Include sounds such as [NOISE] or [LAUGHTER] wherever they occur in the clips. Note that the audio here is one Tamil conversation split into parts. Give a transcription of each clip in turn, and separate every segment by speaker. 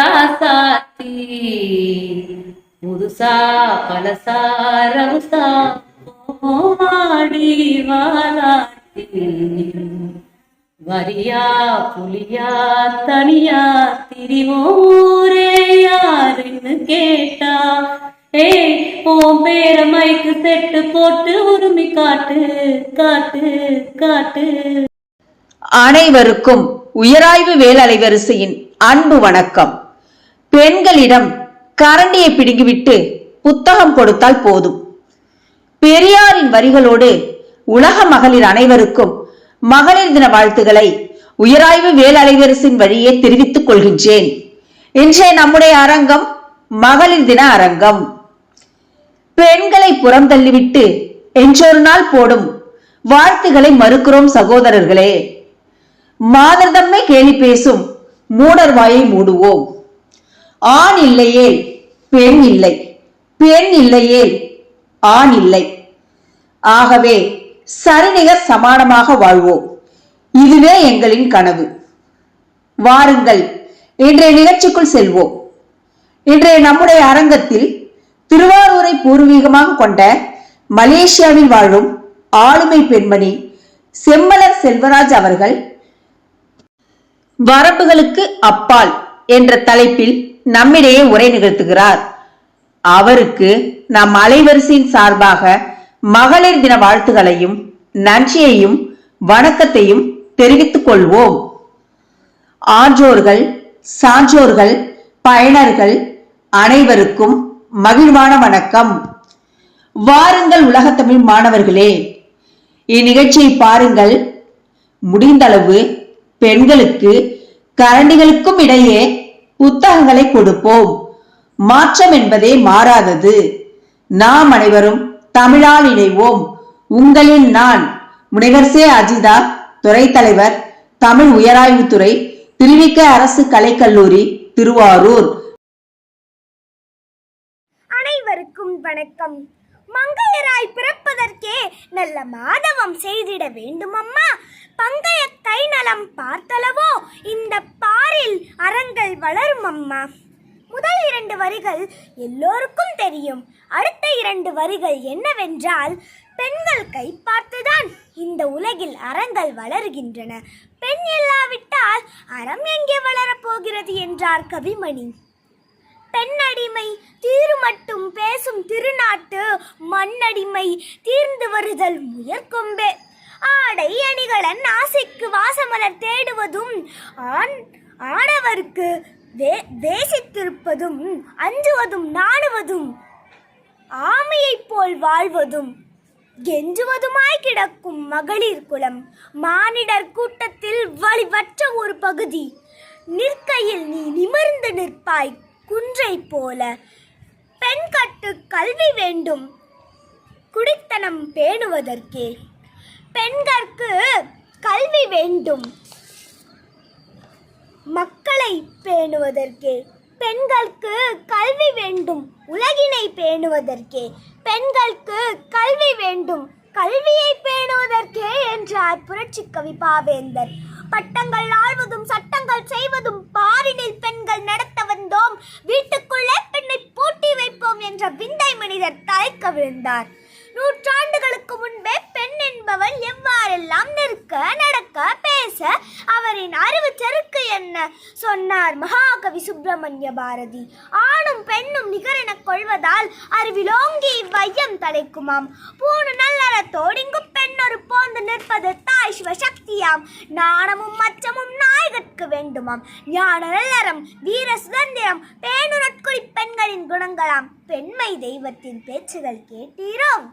Speaker 1: ராசாத்தி புதுசா பலசாரவுசா ஓமாடி வாலாத்தி வரியா புலியா தனியா திரிவோரே யாருன்னு கேட்டா ஏய் உன் பேர மைக்கு செட்டு போட்டு உரிமை காட்டு காட்டு காட்டு
Speaker 2: அனைவருக்கும் உயராய்வு வேலலை வரிசையின் அன்பு வணக்கம் பெண்களிடம் கரண்டியை பிடுங்கிவிட்டு புத்தகம் கொடுத்தால் போதும் பெரியாரின் வரிகளோடு உலக மகளிர் அனைவருக்கும் மகளிர் தின வாழ்த்துக்களை உயராய்வு வேலலைவரசின் வழியே தெரிவித்துக் கொள்கின்றேன் இன்றைய நம்முடைய அரங்கம் மகளிர் தின அரங்கம் பெண்களை புறம் தள்ளிவிட்டு என்றொரு நாள் போடும் வாழ்த்துக்களை மறுக்கிறோம் சகோதரர்களே மாதர்தம்மை கேலி பேசும் மூடர் வாயை மூடுவோம் ஆண் இல்லையேல் பெண் இல்லை பெண் இல்லையேல் ஆண் இல்லை ஆகவே சரிநிக சமானமாக வாழ்வோம் இதுவே எங்களின் கனவு வாருங்கள் இன்றைய நிகழ்ச்சிக்குள் செல்வோம் இன்றைய நம்முடைய அரங்கத்தில் திருவாரூரை பூர்வீகமாக கொண்ட மலேசியாவில் வாழும் ஆளுமை பெண்மணி செம்மலர் செல்வராஜ் அவர்கள் வரம்புகளுக்கு அப்பால் என்ற தலைப்பில் நம்மிடையே உரை நிகழ்த்துகிறார் அவருக்கு நம் அலைவரிசையின் சார்பாக மகளிர் தின வாழ்த்துகளையும் நன்றியையும் வணக்கத்தையும் தெரிவித்துக் கொள்வோம் ஆன்றோர்கள் சான்றோர்கள் பயணர்கள் அனைவருக்கும் மகிழ்வான வணக்கம் வாருங்கள் உலகத்தமிழ் மாணவர்களே இந்நிகழ்ச்சியை பாருங்கள் முடிந்தளவு பெண்களுக்கு கரண்டிகளுக்கும் இடையே புத்தகங்களை கொடுப்போம் மாற்றம் என்பதே மாறாதது நாம் அனைவரும் தமிழால் இணைவோம் உங்களின் நான் முனைவர் சே அஜிதா துறை தலைவர் தமிழ் உயராய்வுத்துறை திருவிக்க அரசு கலைக்கல்லூரி திருவாரூர்
Speaker 3: அனைவருக்கும் வணக்கம் மங்கையராய் பிறப்பதற்கே நல்ல மாதவம் செய்திட வேண்டுமம்மா பங்கைய கை நலம் பார்த்தளவோ இந்த பாரில் அறங்கள் வளரும் அம்மா முதல் இரண்டு வரிகள் எல்லோருக்கும் தெரியும் அடுத்த இரண்டு வரிகள் என்னவென்றால் பெண்கள் கை பார்த்துதான் இந்த உலகில் அறங்கள் வளர்கின்றன பெண் இல்லாவிட்டால் அறம் எங்கே வளரப்போகிறது என்றார் கவிமணி பெண்ணடிமை தீர் மட்டும் பேசும் திருநாட்டு மண்ணடிமை தீர்ந்து வருதல் முயற்கொம்பே ஆடை அணிகளன் ஆசைக்கு வாசமலர் தேடுவதும் ஆண் ஆடவருக்கு வே வேசித்திருப்பதும் அஞ்சுவதும் நாடுவதும் ஆமையைப் போல் வாழ்வதும் கெஞ்சுவதுமாய் கிடக்கும் மகளிர் குலம் மானிடர் கூட்டத்தில் வழிவற்ற ஒரு பகுதி நிற்கையில் நீ நிமிர்ந்து நிற்பாய் குன்றை போல பெண் கட்டு கல்வி வேண்டும் குடித்தனம் பேணுவதற்கே பெண்கற்கு கல்வி வேண்டும் மக்களை பேணுவதற்கே பெண்களுக்கு கல்வி வேண்டும் உலகினை பேணுவதற்கே பெண்களுக்கு கல்வி வேண்டும் கல்வியை பேணுவதற்கே என்றார் புரட்சி கவி பாவேந்தர் பட்டங்கள் ஆழ்வதும் சட்டங்கள் செய்வதும் பாரினில் பெண்கள் நடத்த வந்தோம் வீட்டுக்குள்ளே பெண்ணை பூட்டி வைப்போம் என்ற விந்தை மனிதர் தலைக்க விழுந்தார் நூற்றாண்டுகளுக்கு முன்பே பெண் என்பவள் எவ்வாறெல்லாம் நிற்க நடக்க பேச அவரின் அறிவு செருக்கு என்ன சொன்னார் மகாகவி சுப்பிரமணிய பாரதி ஆணும் பெண்ணும் நிகரென கொள்வதால் அறிவிலோங்கி இவ்வையம் தலைக்குமாம் பூணு இங்கு போந்து நிற்பது தாய் சிவசக்தியாம் நாணமும் மச்சமும் நாய்கட்கு வேண்டுமாம் ஞான வீர சுதந்திரம் பேணுநற்குடி பெண்களின் குணங்களாம் பெண்மை தெய்வத்தின் பேச்சுகள் கேட்டீரோம்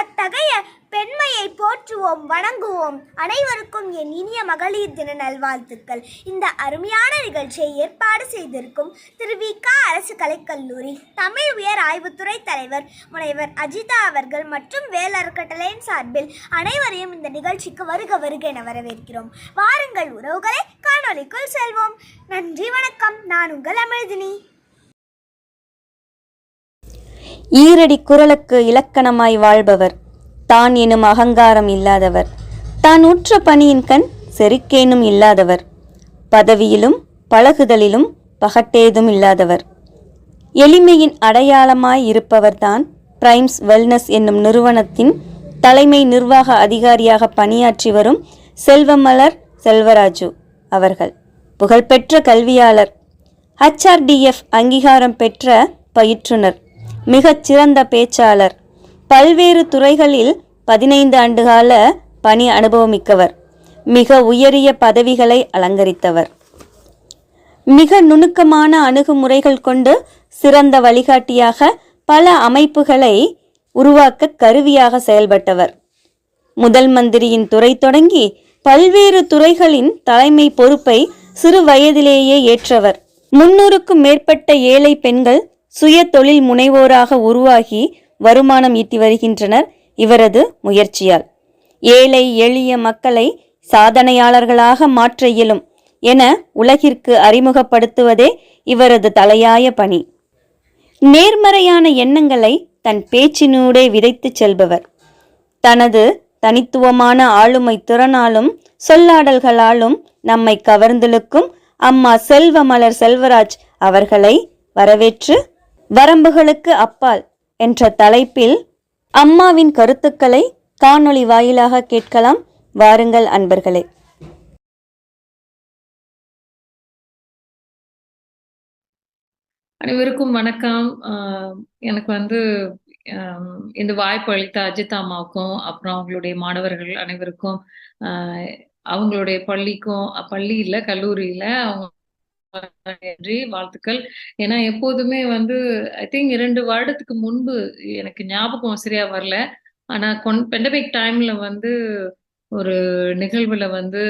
Speaker 3: அத்தகைய பெண்மையை போற்றுவோம் வணங்குவோம் அனைவருக்கும் என் இனிய மகளிர் தின நல்வாழ்த்துக்கள் இந்த அருமையான நிகழ்ச்சியை ஏற்பாடு செய்திருக்கும் திரு வி க அரசு கலைக்கல்லூரி தமிழ் உயர் ஆய்வுத்துறை தலைவர் முனைவர் அஜிதா அவர்கள் மற்றும் வேல் சார்பில் அனைவரையும் இந்த நிகழ்ச்சிக்கு வருக வருக என வரவேற்கிறோம் வாருங்கள் உறவுகளை காணொலிக்குள் செல்வோம் நன்றி வணக்கம் நான் உங்கள் அமிழ்தினி
Speaker 4: ஈரடி குரலுக்கு இலக்கணமாய் வாழ்பவர் தான் எனும் அகங்காரம் இல்லாதவர் தான் உற்ற பணியின் கண் செருக்கேனும் இல்லாதவர் பதவியிலும் பழகுதலிலும் பகட்டேதும் இல்லாதவர் எளிமையின் அடையாளமாய் இருப்பவர்தான் பிரைம்ஸ் வெல்னஸ் என்னும் நிறுவனத்தின் தலைமை நிர்வாக அதிகாரியாக பணியாற்றி வரும் செல்வமலர் செல்வராஜு அவர்கள் புகழ்பெற்ற கல்வியாளர் ஹச்ஆர்டிஎஃப் அங்கீகாரம் பெற்ற பயிற்றுனர் மிகச்சிறந்த பேச்சாளர் பல்வேறு துறைகளில் பதினைந்து ஆண்டுகால பணி அனுபவமிக்கவர் மிக உயரிய பதவிகளை அலங்கரித்தவர் மிக நுணுக்கமான அணுகுமுறைகள் கொண்டு சிறந்த வழிகாட்டியாக பல அமைப்புகளை உருவாக்க கருவியாக செயல்பட்டவர் முதல் மந்திரியின் துறை தொடங்கி பல்வேறு துறைகளின் தலைமை பொறுப்பை சிறு வயதிலேயே ஏற்றவர் முன்னூறுக்கும் மேற்பட்ட ஏழை பெண்கள் சுய தொழில் முனைவோராக உருவாகி வருமானம் ஈட்டி வருகின்றனர் இவரது முயற்சியால் ஏழை எளிய மக்களை சாதனையாளர்களாக மாற்ற இயலும் என உலகிற்கு அறிமுகப்படுத்துவதே இவரது தலையாய பணி நேர்மறையான எண்ணங்களை தன் பேச்சினூடே விதைத்துச் செல்பவர் தனது தனித்துவமான ஆளுமை திறனாலும் சொல்லாடல்களாலும் நம்மை கவர்ந்திழுக்கும் அம்மா செல்வமலர் செல்வராஜ் அவர்களை வரவேற்று வரம்புகளுக்கு அப்பால் என்ற தலைப்பில் அம்மாவின் கருத்துக்களை காணொளி வாயிலாக கேட்கலாம் வாருங்கள் அன்பர்களே
Speaker 5: அனைவருக்கும் வணக்கம் எனக்கு வந்து இந்த வாய்ப்பு அளித்த அஜித் அம்மாவுக்கும் அப்புறம் அவங்களுடைய மாணவர்கள் அனைவருக்கும் அவங்களுடைய பள்ளிக்கும் பள்ளியில கல்லூரியில அவங்க நன்றி வாழ்த்துக்கள் ஏன்னா எப்போதுமே வந்து ஐ திங்க் இரண்டு வருடத்துக்கு முன்பு எனக்கு ஞாபகம் சரியா வரல ஆனா கொன் பெண்டமிக் டைம்ல வந்து ஒரு நிகழ்வுல வந்து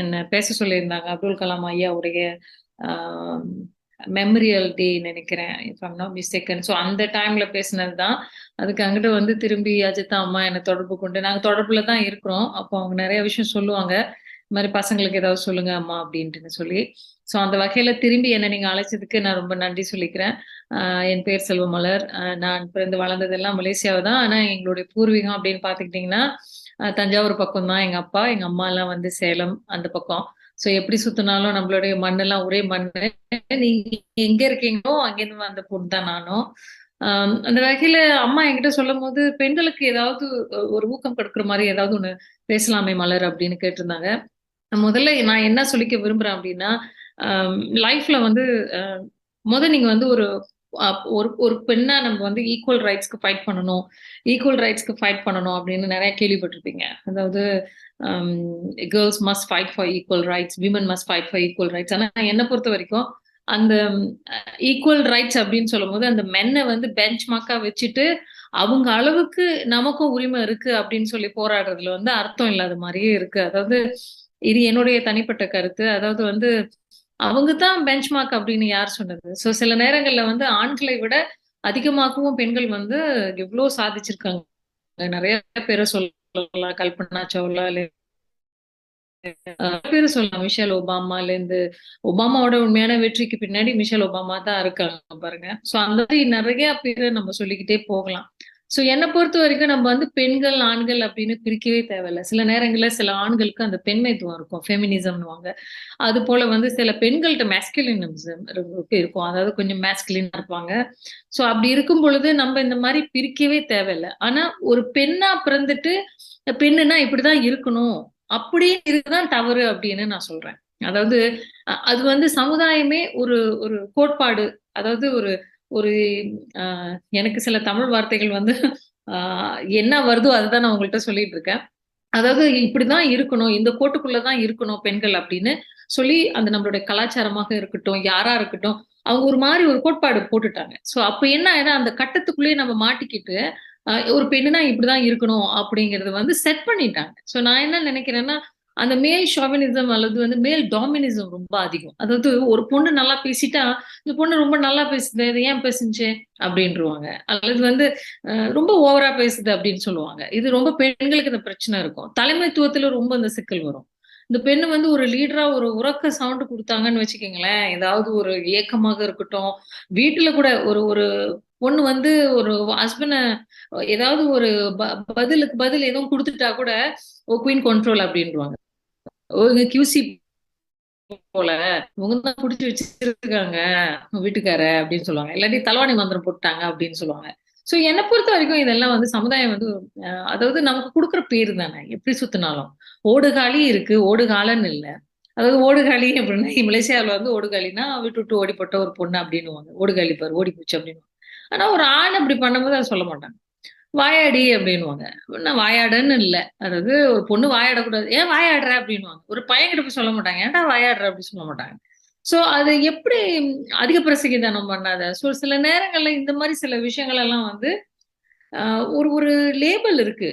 Speaker 5: என்ன பேச சொல்லியிருந்தாங்க அப்துல் கலாம் ஐயாவுடைய மெமரியல் டே நினைக்கிறேன் இஃப் மிஸ்டேக்கன் ஸோ அந்த டைம்ல பேசினது தான் அதுக்கு அங்கிட்ட வந்து திரும்பி அஜிதா அம்மா என்னை தொடர்பு கொண்டு நாங்கள் தொடர்புல தான் இருக்கிறோம் அப்போ அவங்க நிறைய விஷயம் சொல்லுவாங்க இந்த மாதிரி பசங்களுக்கு ஏதாவது சொல்லுங்க அம்மா அப்படின்ட்டு சொல்லி ஸோ அந்த வகையில திரும்பி என்னை நீங்க அழைச்சதுக்கு நான் ரொம்ப நன்றி சொல்லிக்கிறேன் என் பேர் செல்வமலர் நான் பிறந்து வளர்ந்ததெல்லாம் மலேசியாவை தான் ஆனா எங்களுடைய பூர்வீகம் அப்படின்னு பாத்துக்கிட்டீங்கன்னா தஞ்சாவூர் பக்கம் தான் எங்க அப்பா எங்க அம்மா எல்லாம் வந்து சேலம் அந்த பக்கம் ஸோ எப்படி சுத்தினாலும் நம்மளுடைய மண்ணெல்லாம் ஒரே மண் நீங்க எங்க இருக்கீங்களோ அங்கேருந்து வந்த பொண்ணு தான் நானும் அந்த வகையில அம்மா என்கிட்ட சொல்லும் போது பெண்களுக்கு ஏதாவது ஒரு ஊக்கம் கொடுக்குற மாதிரி ஏதாவது ஒண்ணு பேசலாமே மலர் அப்படின்னு கேட்டிருந்தாங்க முதல்ல நான் என்ன சொல்லிக்க விரும்புறேன் அப்படின்னா லைஃப்ல வந்து முதல் நீங்க வந்து ஒரு ஒரு ஒரு பெண்ணா நம்ம வந்து ஈக்குவல் ரைட்ஸ்க்கு ஃபைட் பண்ணணும் ஈக்குவல் ரைட்ஸ்க்கு ஃபைட் பண்ணணும் அப்படின்னு நிறைய கேள்விப்பட்டிருப்பீங்க அதாவது girls must fight for equal rights women must fight for equal rights ஆனா என்னை பொறுத்த வரைக்கும் அந்த ஈக்குவல் ரைட்ஸ் அப்படின்னு சொல்லும் போது அந்த மென்னை வந்து பெஞ்ச் மார்க்கா வச்சுட்டு அவங்க அளவுக்கு நமக்கும் உரிமை இருக்கு அப்படின்னு சொல்லி போராடுறதுல வந்து அர்த்தம் இல்லாத மாதிரியே இருக்கு அதாவது இது என்னுடைய தனிப்பட்ட கருத்து அதாவது வந்து அவங்க தான் பெஞ்ச் மார்க் அப்படின்னு யார் சொன்னது ஸோ சில நேரங்கள்ல வந்து ஆண்களை விட அதிகமாகவும் பெண்கள் வந்து எவ்வளோ சாதிச்சிருக்காங்க நிறைய பேரை சொல்லலாம் கல்பனா சவுலா பேரு சொல்லலாம் மிஷல் ஒபாமால இருந்து ஒபாமாவோட உண்மையான வெற்றிக்கு பின்னாடி மிஷல் ஒபாமா தான் இருக்காங்க பாருங்க சோ அந்த மாதிரி நிறைய பேரை நம்ம சொல்லிக்கிட்டே போகலாம் ஸோ என்னை பொறுத்த வரைக்கும் நம்ம வந்து பெண்கள் ஆண்கள் அப்படின்னு பிரிக்கவே தேவையில்லை சில நேரங்களில் சில ஆண்களுக்கு அந்த பெண்மைத்துவம் இருக்கும் ஃபெமினிசம்னுவாங்க அது போல வந்து சில பெண்கள்கிட்ட மேஸ்கலினிசம் இருக்கும் அதாவது கொஞ்சம் மேஸ்கலினா இருப்பாங்க சோ அப்படி இருக்கும் பொழுது நம்ம இந்த மாதிரி பிரிக்கவே தேவையில்லை ஆனா ஒரு பெண்ணா பிறந்துட்டு பெண்ணுன்னா இப்படிதான் இருக்கணும் அப்படின்னு இதுதான் தவறு அப்படின்னு நான் சொல்றேன் அதாவது அது வந்து சமுதாயமே ஒரு ஒரு கோட்பாடு அதாவது ஒரு ஒரு எனக்கு சில தமிழ் வார்த்தைகள் வந்து என்ன வருதோ அதுதான் நான் உங்கள்கிட்ட சொல்லிட்டு இருக்கேன் அதாவது இப்படிதான் இருக்கணும் இந்த கோட்டுக்குள்ளதான் இருக்கணும் பெண்கள் அப்படின்னு சொல்லி அந்த நம்மளுடைய கலாச்சாரமாக இருக்கட்டும் யாரா இருக்கட்டும் அவங்க ஒரு மாதிரி ஒரு கோட்பாடு போட்டுட்டாங்க சோ அப்ப என்ன ஆயிடும் அந்த கட்டத்துக்குள்ளேயே நம்ம மாட்டிக்கிட்டு ஒரு பெண்ணுனா இப்படிதான் இருக்கணும் அப்படிங்கறது வந்து செட் பண்ணிட்டாங்க சோ நான் என்ன நினைக்கிறேன்னா அந்த மேல் ஷாவினிசம் அல்லது வந்து மேல் டாமினிசம் ரொம்ப அதிகம் அதாவது ஒரு பொண்ணு நல்லா பேசிட்டா இந்த பொண்ணு ரொம்ப நல்லா பேசுது இது ஏன் பேசுனுச்சு அப்படின்றவாங்க அல்லது வந்து ரொம்ப ஓவரா பேசுது அப்படின்னு சொல்லுவாங்க இது ரொம்ப பெண்களுக்கு இந்த பிரச்சனை இருக்கும் தலைமைத்துவத்துல ரொம்ப இந்த சிக்கல் வரும் இந்த பெண்ணு வந்து ஒரு லீடரா ஒரு உறக்க சவுண்ட் கொடுத்தாங்கன்னு வச்சுக்கோங்களேன் ஏதாவது ஒரு ஏக்கமாக இருக்கட்டும் வீட்டுல கூட ஒரு ஒரு பொண்ணு வந்து ஒரு ஹஸ்பண்ட ஏதாவது ஒரு பதிலுக்கு பதில் எதுவும் கொடுத்துட்டா கூட குயின் கண்ட்ரோல் அப்படின்வாங்க கியூசி போல தான் குடிச்சு வச்சிருக்காங்க வீட்டுக்கார அப்படின்னு சொல்லுவாங்க இல்லாட்டி தலவாணி மந்திரம் போட்டாங்க அப்படின்னு சொல்லுவாங்க சோ என்னை பொறுத்த வரைக்கும் இதெல்லாம் வந்து சமுதாயம் வந்து அதாவது நமக்கு கொடுக்குற பேர் தானே எப்படி சுத்தினாலும் ஓடுகாலி இருக்கு ஓடுகாலன்னு இல்லை அதாவது ஓடுகாலி அப்படின்னா [LAUGHS] மலேசியாவில் வந்து ஓடுகாலினா விட்டு விட்டு ஓடிப்பட்ட ஒரு பொண்ணு அப்படின்னுவாங்க ஓடுகாலி பாரு ஓடி போச்சு அப்படின்னு ஆனா ஒரு ஆண் அப்படி பண்ணும்போது அதை சொல்ல மாட்டாங்க வாயாடி அப்படின்வாங்க இன்னும் வாயாடன்னு இல்லை அதாவது ஒரு பொண்ணு வாயாடக்கூடாது ஏன் வாயாடுற அப்படின்வாங்க ஒரு பையன்கிட்ட போய் சொல்ல மாட்டாங்க ஏன்டா வாயாடுற அப்படின்னு சொல்ல மாட்டாங்க ஸோ அது எப்படி அதிக பிரசகிதானம் பண்ணாத ஸோ சில நேரங்கள்ல இந்த மாதிரி சில விஷயங்கள் எல்லாம் வந்து ஒரு ஒரு லேபிள் இருக்கு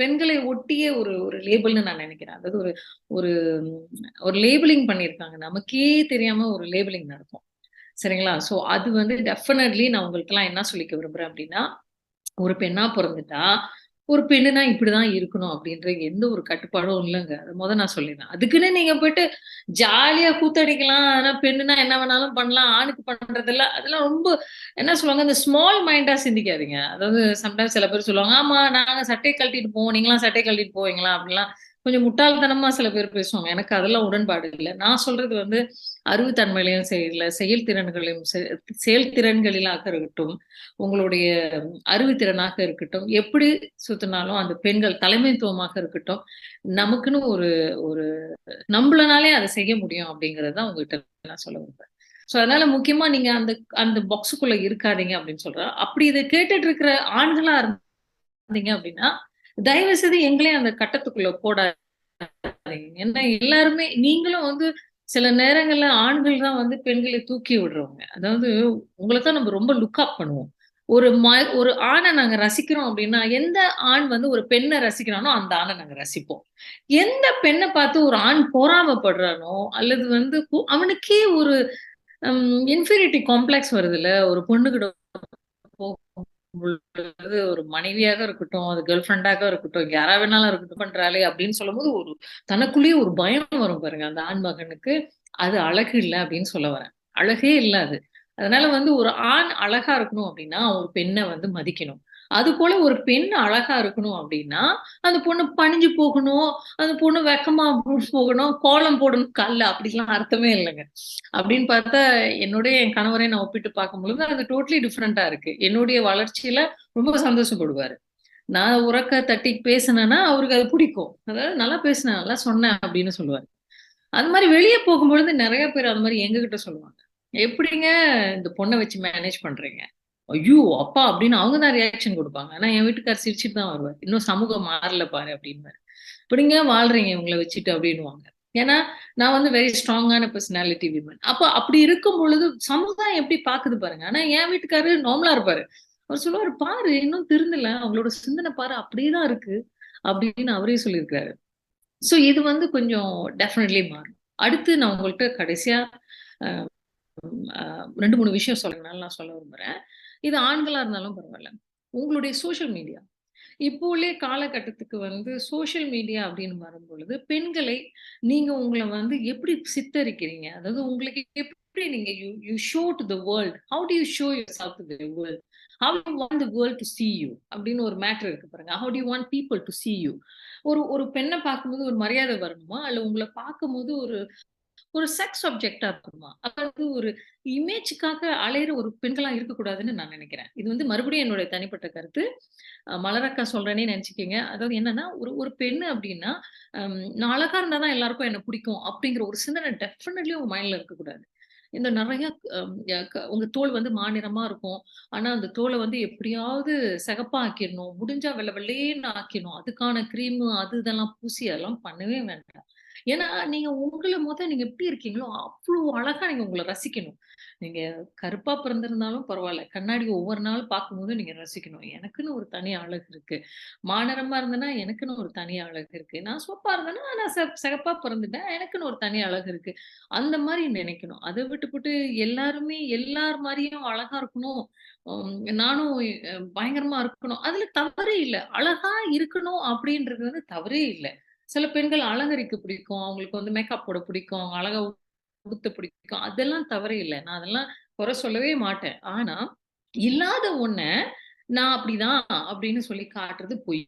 Speaker 5: பெண்களை ஒட்டிய ஒரு ஒரு லேபிள்னு நான் நினைக்கிறேன் அதாவது ஒரு ஒரு ஒரு லேபிளிங் பண்ணியிருக்காங்க நமக்கே தெரியாம ஒரு லேபிளிங் நடக்கும் சரிங்களா ஸோ அது வந்து டெஃபினெட்லி நான் உங்களுக்கெல்லாம் என்ன சொல்லிக்க விரும்புறேன் அப்படின்னா ஒரு பெண்ணா பிறந்துட்டா ஒரு பெண்ணுனா இப்படிதான் இருக்கணும் அப்படின்ற எந்த ஒரு கட்டுப்பாடும் இல்லைங்க அதை முத நான் சொல்லிடுறேன் அதுக்குன்னு நீங்க போயிட்டு ஜாலியா கூத்தடிக்கலாம் ஆனா பெண்ணுனா என்ன வேணாலும் பண்ணலாம் ஆணுக்கு பண்றதெல்லாம் அதெல்லாம் ரொம்ப என்ன சொல்லுவாங்க இந்த ஸ்மால் மைண்டா சிந்திக்காதீங்க அதாவது சம்டைம்ஸ் சில பேர் சொல்லுவாங்க ஆமா நாங்க சட்டையை கழட்டிட்டு போவோம் நீங்களாம் சட்டையை கழட்டிட்டு போவீங்களா அப்படிலாம் கொஞ்சம் முட்டாள்தனமா சில பேர் பேசுவாங்க எனக்கு அதெல்லாம் உடன்பாடு இல்லை நான் சொல்றது வந்து அறிவுத்தன்மையிலையும் செய்யல செயல்திறன்களையும் செயல்திறன்களிலாக இருக்கட்டும் உங்களுடைய அறிவுத்திறனாக இருக்கட்டும் எப்படி சுத்தினாலும் அந்த பெண்கள் தலைமைத்துவமாக இருக்கட்டும் நமக்குன்னு ஒரு ஒரு நம்மளனாலே அதை செய்ய முடியும் அப்படிங்கறத உங்ககிட்ட நான் சொல்ல விரும்புறேன் ஸோ அதனால முக்கியமா நீங்க அந்த அந்த பாக்ஸுக்குள்ள இருக்காதீங்க அப்படின்னு சொல்றேன் அப்படி இதை கேட்டுட்டு இருக்கிற ஆண்களா இருந்தீங்க அப்படின்னா தயவு செய்து எங்களே அந்த கட்டத்துக்குள்ள போடாதீங்க ஏன்னா எல்லாருமே நீங்களும் வந்து சில நேரங்கள்ல ஆண்கள் தான் வந்து பெண்களை தூக்கி விடுறவங்க அதாவது உங்களை தான் நம்ம ரொம்ப லுக் அப் பண்ணுவோம் ஒரு ம ஒரு ஆணை நாங்க ரசிக்கிறோம் அப்படின்னா எந்த ஆண் வந்து ஒரு பெண்ணை ரசிக்கிறானோ அந்த ஆணை நாங்க ரசிப்போம் எந்த பெண்ணை பார்த்து ஒரு ஆண் பொறாமப்படுறானோ அல்லது வந்து அவனுக்கே ஒரு இன்ஃபீரிட்டி காம்ப்ளெக்ஸ் வருதுல்ல ஒரு பொண்ணுகிட்ட பொழுது ஒரு மனைவியாக இருக்கட்டும் அது கேர்ள் ஃப்ரெண்டாக இருக்கட்டும் யாரா வேணாலும் இருக்கட்டும் பண்றாளே அப்படின்னு சொல்லும் போது ஒரு தனக்குள்ளேயே ஒரு பயம் வரும் பாருங்க அந்த ஆண் மகனுக்கு அது அழகு இல்லை அப்படின்னு சொல்ல வரேன் அழகே இல்லாது அது அதனால வந்து ஒரு ஆண் அழகா இருக்கணும் அப்படின்னா ஒரு பெண்ணை வந்து மதிக்கணும் அது போல ஒரு பெண் அழகா இருக்கணும் அப்படின்னா அந்த பொண்ணு பணிஞ்சு போகணும் அந்த பொண்ணு வெக்கமா போகணும் கோலம் போடணும் கல் அப்படிலாம் அர்த்தமே இல்லைங்க அப்படின்னு பார்த்தா என்னுடைய என் கணவரை நான் ஒப்பிட்டு பார்க்கும் பொழுது அது டோட்டலி டிஃப்ரெண்டா இருக்கு என்னுடைய வளர்ச்சியில ரொம்ப சந்தோஷப்படுவாரு நான் உறக்க தட்டி பேசினேன்னா அவருக்கு அது பிடிக்கும் அதாவது நல்லா பேசினேன் நல்லா சொன்னேன் அப்படின்னு சொல்லுவாரு அது மாதிரி வெளியே போகும்பொழுது நிறைய பேர் அது மாதிரி எங்ககிட்ட சொல்லுவாங்க எப்படிங்க இந்த பொண்ணை வச்சு மேனேஜ் பண்றீங்க ஐயோ அப்பா அப்படின்னு அவங்க தான் ரியாக்ஷன் கொடுப்பாங்க ஆனா என் வீட்டுக்கார சிரிச்சுட்டு தான் வருவார் இன்னும் சமூகம் மாறல பாரு அப்படின்னு இப்படிங்க வாழ்றீங்க இவங்களை வச்சுட்டு அப்படின்வாங்க ஏன்னா நான் வந்து வெரி ஸ்ட்ராங்கான பர்சனாலிட்டி விமன் அப்ப அப்படி இருக்கும் பொழுது சமுதாயம் எப்படி பாக்குது பாருங்க ஆனா என் வீட்டுக்காரு நார்மலா இருப்பாரு அவர் சொல்லுவாரு பாரு இன்னும் திருந்தல அவங்களோட சிந்தனை பாரு அப்படியே தான் இருக்கு அப்படின்னு அவரே சொல்லியிருக்காரு சோ இது வந்து கொஞ்சம் டெஃபினெட்லி மாறும் அடுத்து நான் உங்கள்கிட்ட கடைசியா ரெண்டு மூணு விஷயம் சொல்லுங்கனால நான் சொல்ல விரும்புறேன் இது ஆண்களா இருந்தாலும் பரவாயில்ல உங்களுடைய சோசியல் மீடியா இப்போ உள்ள காலகட்டத்துக்கு வந்து சோசியல் மீடியா அப்படின்னு வரும்பொழுது பெண்களை நீங்க உங்களை வந்து எப்படி சித்தரிக்கிறீங்க அதாவது உங்களுக்கு எப்படி நீங்க you you show to the world how to you show yourself to the world how you want the world to see you அப்படின்னு ஒரு மேட்ரு இருக்கு பாருங்க how to want people to see you ஒரு ஒரு பெண்ணை பார்க்கும்போது ஒரு மரியாதை வரணுமா அல்ல உங்களை பார்க்கும்போது ஒரு ஒரு செக்ஸ் ஆப்ஜெக்டா இருக்குமா அதாவது ஒரு இமேஜுக்காக அலையிற ஒரு பெண்களா இருக்கக்கூடாதுன்னு நான் நினைக்கிறேன் இது வந்து மறுபடியும் என்னுடைய தனிப்பட்ட கருத்து மலரக்கா சொல்றேனே நினைச்சுக்கீங்க அதாவது என்னன்னா ஒரு ஒரு பெண்ணு அப்படின்னா நான் அழகா இருந்தா தான் எல்லாருக்கும் என்ன பிடிக்கும் அப்படிங்கிற ஒரு சிந்தனை டெஃபினெட்லி உங்க மைண்ட்ல இருக்கக்கூடாது இந்த நிறைய உங்க தோல் வந்து மாநிலமா இருக்கும் ஆனா அந்த தோலை வந்து எப்படியாவது சகப்பா ஆக்கிடணும் முடிஞ்சா வெள்ள வெள்ளேன்னு ஆக்கிடணும் அதுக்கான கிரீமு அது இதெல்லாம் பூசி அதெல்லாம் பண்ணவே வேண்டாம் ஏன்னா நீங்க உங்களை முத நீங்க எப்படி இருக்கீங்களோ அவ்வளவு அழகா நீங்க உங்களை ரசிக்கணும் நீங்க கருப்பா பிறந்திருந்தாலும் பரவாயில்ல கண்ணாடி ஒவ்வொரு நாளும் பார்க்கும்போது நீங்க ரசிக்கணும் எனக்குன்னு ஒரு தனி அழகு இருக்கு மானரமா இருந்தேன்னா எனக்குன்னு ஒரு தனி அழகு இருக்கு நான் சோப்பா இருந்தேன்னா நான் சிகப்பா பிறந்துட்டேன் எனக்குன்னு ஒரு தனி அழகு இருக்கு அந்த மாதிரி நினைக்கணும் அதை விட்டு போட்டு எல்லாருமே எல்லார் மாதிரியும் அழகா இருக்கணும் நானும் பயங்கரமா இருக்கணும் அதுல தவறே இல்லை அழகா இருக்கணும் அப்படின்றது வந்து தவறே இல்லை சில பெண்கள் அலங்கரிக்க பிடிக்கும் அவங்களுக்கு வந்து மேக்கப் போட பிடிக்கும் அவங்க அழகா உடுத்த பிடிக்கும் அதெல்லாம் தவறு இல்லை நான் அதெல்லாம் குறை சொல்லவே மாட்டேன் ஆனா இல்லாத ஒண்ண நான் அப்படிதான் அப்படின்னு சொல்லி காட்டுறது பொய்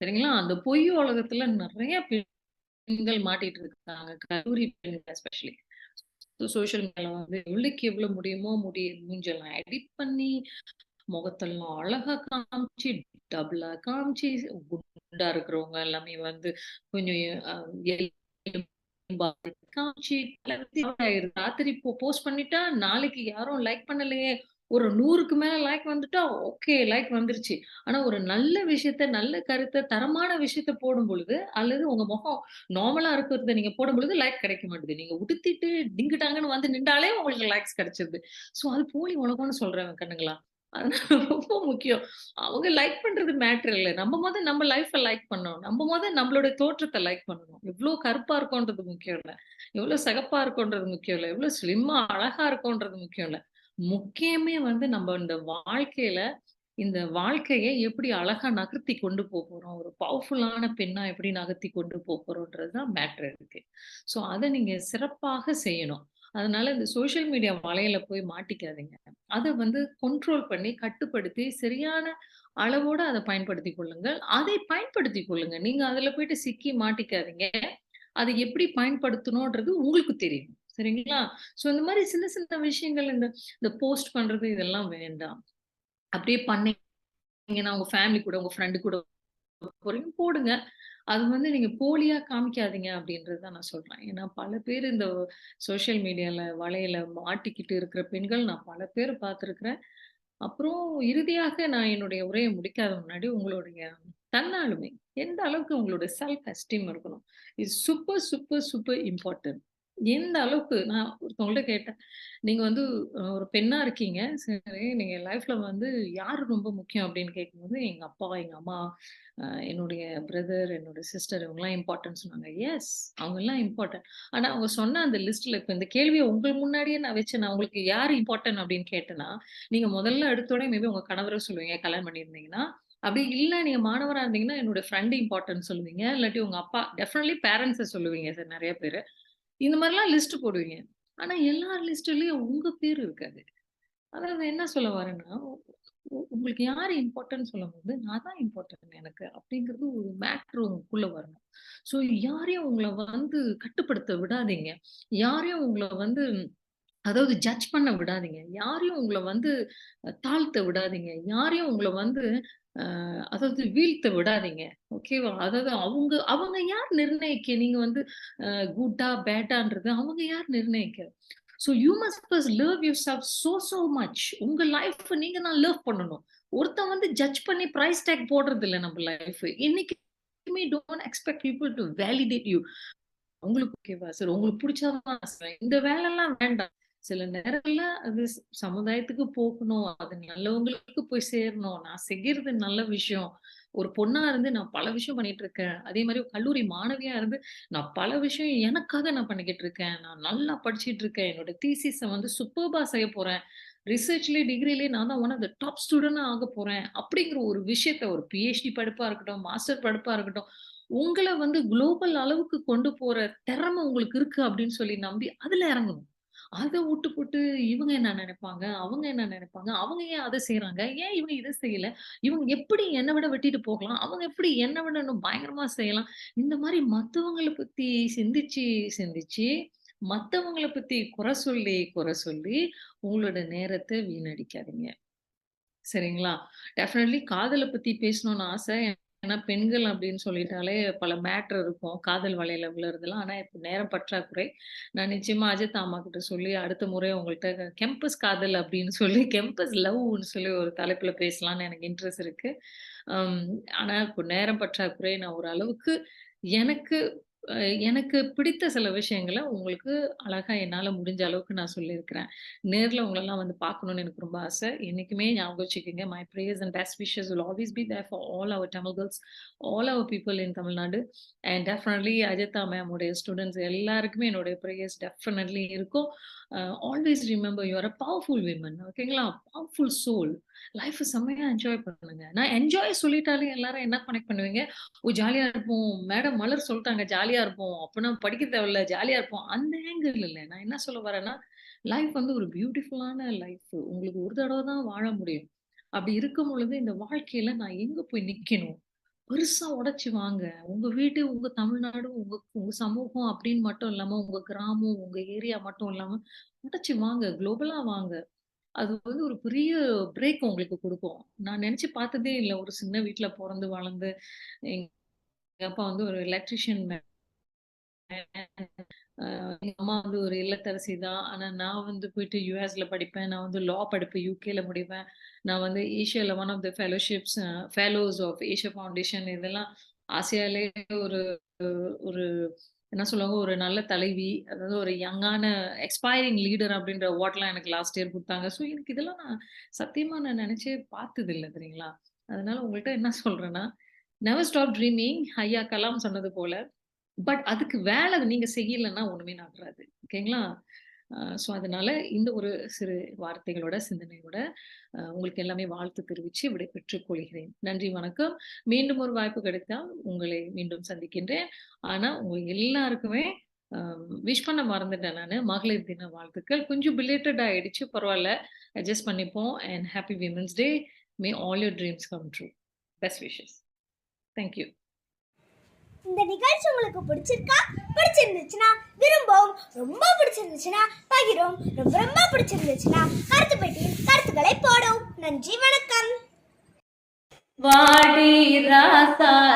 Speaker 5: சரிங்களா அந்த பொய் உலகத்துல நிறைய பெண்கள் மாட்டிட்டு இருக்காங்க கல்லூரி பெண்கள் எஸ்பெஷலி சோசியல் மீடியால வந்து எவ்வளவுக்கு எவ்வளவு முடியுமோ முடிய மூஞ்செல்லாம் எடிட் பண்ணி முகத்தெல்லாம் அழகா காமிச்சு டபுளா காமிச்சு குண்டா இருக்கிறவங்க எல்லாமே வந்து கொஞ்சம் ராத்திரி இப்போ போஸ்ட் பண்ணிட்டா நாளைக்கு யாரும் லைக் பண்ணலையே ஒரு நூறுக்கு மேல லைக் வந்துட்டா ஓகே லைக் வந்துருச்சு ஆனா ஒரு நல்ல விஷயத்த நல்ல கருத்தை தரமான விஷயத்த போடும் பொழுது அல்லது உங்க முகம் நார்மலா இருக்கிறத நீங்க போடும் பொழுது லைக் கிடைக்க மாட்டேது நீங்க உடுத்திட்டு டிங்கிட்டாங்கன்னு வந்து நின்றாலே உங்களுக்கு லைக்ஸ் கிடைச்சிருது சோ அது போலி உலகம்னு சொல்றாங்க கண்ணுங்களா ரொம்ப முக்கியம் அவங்க லைக் பண்றது மேட்ரு இல்லை நம்ம முத நம்ம லைஃப்பை லைக் பண்ணணும் நம்ம மொதல் நம்மளுடைய தோற்றத்தை லைக் பண்ணணும் எவ்வளவு கருப்பா இருக்கோன்றது முக்கியம் இல்லை எவ்வளவு சகப்பா இருக்கோன்றது முக்கியம் இல்லை எவ்வளவு ஸ்லிம்மா அழகா இருக்கோன்றது முக்கியம் இல்லை முக்கியமே வந்து நம்ம இந்த வாழ்க்கையில இந்த வாழ்க்கையை எப்படி அழகா நகர்த்தி கொண்டு போறோம் ஒரு பவர்ஃபுல்லான பெண்ணா எப்படி நகர்த்தி கொண்டு போறோம்ன்றதுதான் மேட்ரு இருக்கு ஸோ அதை நீங்க சிறப்பாக செய்யணும் அதனால இந்த சோசியல் மீடியா வலையில போய் மாட்டிக்காதீங்க அதை வந்து கண்ட்ரோல் பண்ணி கட்டுப்படுத்தி சரியான அளவோட அதை பயன்படுத்தி கொள்ளுங்கள் அதை பயன்படுத்தி கொள்ளுங்க நீங்க அதுல போயிட்டு சிக்கி மாட்டிக்காதீங்க அதை எப்படி பயன்படுத்தணும்ன்றது உங்களுக்கு தெரியும் சரிங்களா ஸோ இந்த மாதிரி சின்ன சின்ன விஷயங்கள் இந்த இந்த போஸ்ட் பண்றது இதெல்லாம் வேண்டாம் அப்படியே பண்ணீங்கன்னா உங்க ஃபேமிலி கூட உங்க ஃப்ரெண்டு கூட குறையும் போடுங்க அது வந்து நீங்க போலியா காமிக்காதீங்க அப்படின்றது தான் நான் சொல்றேன் ஏன்னா பல பேர் இந்த சோசியல் மீடியால வலையில மாட்டிக்கிட்டு இருக்கிற பெண்கள் நான் பல பேர் பார்த்துருக்குறேன் அப்புறம் இறுதியாக நான் என்னுடைய உரையை முடிக்காத முன்னாடி உங்களுடைய தன்னாலுமே எந்த அளவுக்கு உங்களுடைய செல்ஃப் எஸ்டீம் இருக்கணும் இது சூப்பர் சூப்பர் சூப்பர் இம்பார்ட்டன்ட் எந்த அளவுக்கு நான் ஒருத்தவங்கள்ட்ட கேட்டேன் நீங்க வந்து ஒரு பெண்ணா இருக்கீங்க சரி நீங்க லைஃப்ல வந்து யாரு ரொம்ப முக்கியம் அப்படின்னு கேட்கும்போது எங்க அப்பா எங்க அம்மா என்னுடைய பிரதர் என்னுடைய சிஸ்டர் இவங்கெல்லாம் இம்பார்ட்டன்ட் சொன்னாங்க எஸ் அவங்க எல்லாம் இம்பார்ட்டன்ட் ஆனா அவங்க சொன்ன அந்த லிஸ்ட்ல இப்ப இந்த கேள்வியை உங்களுக்கு முன்னாடியே நான் வச்சு நான் உங்களுக்கு யார் இம்பார்ட்டன்ட் அப்படின்னு கேட்டேன்னா நீங்க முதல்ல எடுத்தோடனே மேபி உங்க கணவரை சொல்லுவீங்க கல்யாணம் பண்ணியிருந்தீங்கன்னா அப்படி இல்ல நீங்க மாணவரா இருந்தீங்கன்னா என்னோட ஃப்ரெண்ட் இம்பார்ட்டன்ஸ் சொல்லுவீங்க இல்லாட்டி உங்க அப்பா டெஃபினெட்லி பேரண்ட்ஸை சொல்லுவீங்க சார் நிறைய பேர் இந்த மாதிரிலாம் லிஸ்ட் போடுவீங்க ஆனா எல்லார் லிஸ்ட்லயும் உங்க பேர் இருக்காது அதாவது என்ன சொல்ல வரேன்னா உங்களுக்கு யாரு இம்பார்ட்டன்ட் சொல்லும் போது நான் தான் இம்பார்ட்டன் எனக்கு அப்படிங்கிறது ஒரு மேட்ரு உங்களுக்குள்ள வரணும் ஸோ யாரையும் உங்களை வந்து கட்டுப்படுத்த விடாதீங்க யாரையும் உங்களை வந்து அதாவது ஜட்ஜ் பண்ண விடாதீங்க யாரையும் உங்களை வந்து தாழ்த்த விடாதீங்க யாரையும் உங்களை வந்து அதாவது வீழ்த்த விடாதீங்க ஓகேவா அதாவது அவங்க அவங்க யார் நிர்ணயிக்க நீங்க வந்து குட்டா பேட்டான்றது அவங்க யார் நிர்ணயிக்க so you must first love yourself so so much உங்க லைஃப் நீங்க நான் லவ் பண்ணணும் ஒருத்தன் வந்து ஜட்ஜ் பண்ணி ப்ரைஸ் டேக் போடுறது இல்லை நம்ம லைஃப் இன்னைக்குமே don't expect people to validate you உங்களுக்கு ஓகேவா சார் உங்களுக்கு பிடிச்சதான் சார் இந்த வேலைலாம் வேண்டாம் சில நேரங்கள்ல அது சமுதாயத்துக்கு போகணும் அது நல்லவங்களுக்கு போய் சேரணும் நான் செய்யறது நல்ல விஷயம் ஒரு பொண்ணா இருந்து நான் பல விஷயம் பண்ணிட்டு இருக்கேன் அதே மாதிரி கல்லூரி மாணவியா இருந்து நான் பல விஷயம் எனக்காக நான் பண்ணிக்கிட்டு இருக்கேன் நான் நல்லா படிச்சுட்டு இருக்கேன் என்னோட தீசிஸை வந்து சூப்பர்பா செய்ய போறேன் ரிசர்ச்லயே டிகிரிலேயே நான் தான் ஒன் ஆஃப் த டாப் ஸ்டூடெண்டா ஆக போறேன் அப்படிங்கிற ஒரு விஷயத்த ஒரு பிஹெச்டி படிப்பா இருக்கட்டும் மாஸ்டர் படிப்பா இருக்கட்டும் உங்களை வந்து குளோபல் அளவுக்கு கொண்டு போற திறமை உங்களுக்கு இருக்கு அப்படின்னு சொல்லி நம்பி அதுல இறங்கணும் அதை விட்டு போட்டு இவங்க என்ன நினைப்பாங்க அவங்க என்ன நினைப்பாங்க அவங்க ஏன் அதை செய்யறாங்க ஏன் இவங்க இதை செய்யல இவங்க எப்படி என்னை விட வெட்டிட்டு போகலாம் அவங்க எப்படி என்ன விட இன்னும் பயங்கரமா செய்யலாம் இந்த மாதிரி மத்தவங்களை பத்தி சிந்திச்சு சிந்திச்சு மத்தவங்களை பத்தி குறை சொல்லி குறை சொல்லி உங்களோட நேரத்தை வீணடிக்காதீங்க சரிங்களா டெஃபினெட்லி காதலை பத்தி பேசணும்னு ஆசை ஏன்னா பெண்கள் அப்படின்னு சொல்லிட்டாலே பல மேட்ரு இருக்கும் காதல் வலையில விழுறதுலாம் ஆனா இப்போ நேரம் பற்றாக்குறை நான் நிச்சயமா அஜித் அம்மா கிட்ட சொல்லி அடுத்த முறை உங்கள்கிட்ட கெம்பஸ் காதல் அப்படின்னு சொல்லி கெம்பஸ் லவ்னு சொல்லி ஒரு தலைப்புல பேசலாம்னு எனக்கு இன்ட்ரெஸ்ட் இருக்கு ஆனா இப்போ நேரம் பற்றாக்குறை நான் ஒரு அளவுக்கு எனக்கு எனக்கு பிடித்த சில விஷயங்களை உங்களுக்கு அழகா என்னால முடிஞ்ச அளவுக்கு நான் சொல்லியிருக்கிறேன் நேர்ல உங்களெல்லாம் வந்து பார்க்கணும்னு எனக்கு ரொம்ப ஆசை என்னைக்குமே ஞாபகம் வச்சுக்கோங்க my prayers and best wishes will always be there for all our Tamil girls all our people in Tamil Nadu and definitely Ajitha மேமுடைய ஸ்டூடெண்ட்ஸ் எல்லாருக்குமே என்னுடைய ப்ரேயர்ஸ் டெஃபினெட்லி இருக்கும் always remember you are a powerful women ஓகேங்களா பவர்ஃபுல் சோல் லைஃப் செம்மையா என்ஜாய் பண்ணுங்க நான் என்ஜாய் சொல்லிட்டாலே எல்லாரும் என்ன கனெக்ட் பண்ணுவீங்க ஓ ஜாலியா இருப்போம் மேடம் மலர் சொல்லிட்டாங்க ஜாலியா இருப்போம் அப்பனா படிக்க தேவையில்ல ஜாலியா இருப்போம் அந்த ஆங்கிள் இல்லை நான் என்ன சொல்ல வரேன்னா லைஃப் வந்து ஒரு பியூட்டிஃபுல்லான லைஃப் உங்களுக்கு ஒரு தடவை தான் வாழ முடியும் அப்படி இருக்கும் பொழுது இந்த வாழ்க்கையில நான் எங்க போய் நிக்கணும் பெருசா உடைச்சு வாங்க உங்க வீடு உங்க தமிழ்நாடு உங்க உங்க சமூகம் அப்படின்னு மட்டும் இல்லாம உங்க கிராமம் உங்க ஏரியா மட்டும் இல்லாம உடைச்சு வாங்க குளோபலா வாங்க அது வந்து ஒரு பெரிய பிரேக் உங்களுக்கு கொடுக்கும் நான் நினைச்சு பார்த்ததே இல்லை ஒரு சின்ன வீட்டில் பிறந்து வளர்ந்து எங்க அப்பா வந்து ஒரு எலக்ட்ரிஷியன் எங்க அம்மா வந்து ஒரு இல்லத்தரசி தான் ஆனா நான் வந்து போயிட்டு யூஎஸ்ல படிப்பேன் நான் வந்து லா படிப்பேன் யூகேல முடிப்பேன் நான் வந்து ஏஷியால one of the fellowships fellows of Asia foundation இதெல்லாம் ஆசியாலே ஒரு ஒரு என்ன சொல்லுவாங்க ஒரு நல்ல தலைவி அதாவது ஒரு யங்கான எக்ஸ்பைரிங் லீடர் அப்படின்ற ஓட்டெல்லாம் எனக்கு லாஸ்ட் இயர் கொடுத்தாங்க ஸோ எனக்கு இதெல்லாம் நான் சத்தியமா நான் நினைச்சே பார்த்தது இல்லை தெரியுங்களா அதனால உங்கள்கிட்ட என்ன சொல்றேன்னா நெவர் ஸ்டாப் ட்ரீமிங் ஐயா கலாம் சொன்னது போல பட் அதுக்கு வேலை நீங்க செய்யலன்னா ஒண்ணுமே நடக்காது ஓகேங்களா ஸோ அதனால இந்த ஒரு சிறு வார்த்தைகளோட சிந்தனையோட உங்களுக்கு எல்லாமே வாழ்த்து தெரிவித்து விடை பெற்றுக் கொள்கிறேன் நன்றி வணக்கம் மீண்டும் ஒரு வாய்ப்பு கிடைத்தால் உங்களை மீண்டும் சந்திக்கின்றேன் ஆனா உங்க எல்லாருக்குமே விஷ் பண்ண மறந்துட்டேன் நான் மகளிர் தின வாழ்த்துக்கள் கொஞ்சம் பிலேட்டட் ஆயிடுச்சு பரவாயில்ல அட்ஜஸ்ட் பண்ணிப்போம் and happy women's day may all your dreams come true best wishes thank you
Speaker 6: இந்த நிகழ்ச்சி உங்களுக்கு பிடிச்சிருக்கா பிடிச்சிருந்துச்சுன்னா விரும்பவும் ரொம்ப பிடிச்சிருந்துச்சுன்னா பகிரும் ரொம்ப ரொம்ப பிடிச்சிருந்துச்சுன்னா கருத்து பெட்டியில் கருத்துக்களை போடும் நன்றி வணக்கம்
Speaker 1: வாடி ராசாத்தி